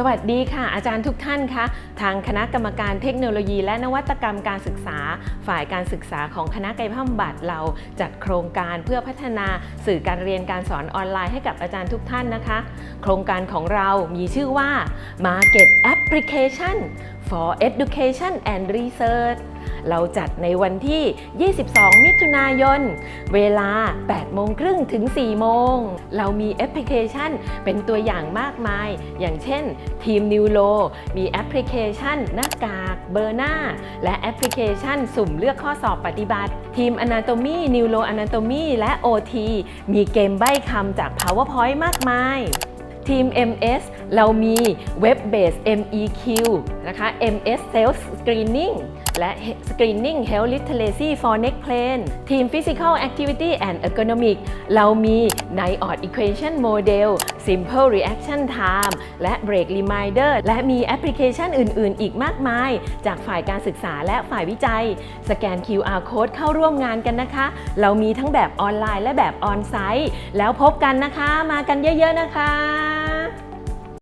สวัสดีค่ะ อาจารย์ทุกท่านคะทางคณะกรรมการเทคโนโลยี และนวัตกรรมการศึกษา ฝ่ายการศึกษาของคณะกายภาพบำบัดเราจัดโครงการเพื่อพัฒนาสื่อการเรียนการสอนออนไลน์ให้กับอาจารย์ทุกท่านนะคะ โครงการของเรามีชื่อว่า Market Application for Education and Research เราจัดในวันที่ 22 มิถุนายน เวลา 8 โมงครึ่งถึง 4 โมง เรามีแอปพลิเคชันเป็นตัวอย่างมากมาย อย่างเช่นทีมนิวโลมีแอปพลิเคชัน หน้ากาก เบอร์หน้า และแอปพลิเคชัน สุ่มเลือกข้อสอบปฏิบัติ ทีม Anatomy Neuro Anatomy และ OT มีเกมใบ้คำจาก PowerPoint มากมายทีม MS เรามี Web Based MEQ นะคะ MS Sales Screening และ Screening Health Literacy for Next Plane ทีม Physical Activity and Ergonomic เรามี NIOD Equation Model Simple Reaction Time และ Break Reminder และมีแอปพลิเคชันอื่น ๆ อีกมากมาย จากฝ่ายการศึกษาและฝ่ายวิจัย สแกน QR Code เข้าร่วมงานกันนะคะ เรามีทั้งแบบออนไลน์และแบบออนไซต์ แล้วพบกันนะคะ มากันเยอะ ๆ นะคะ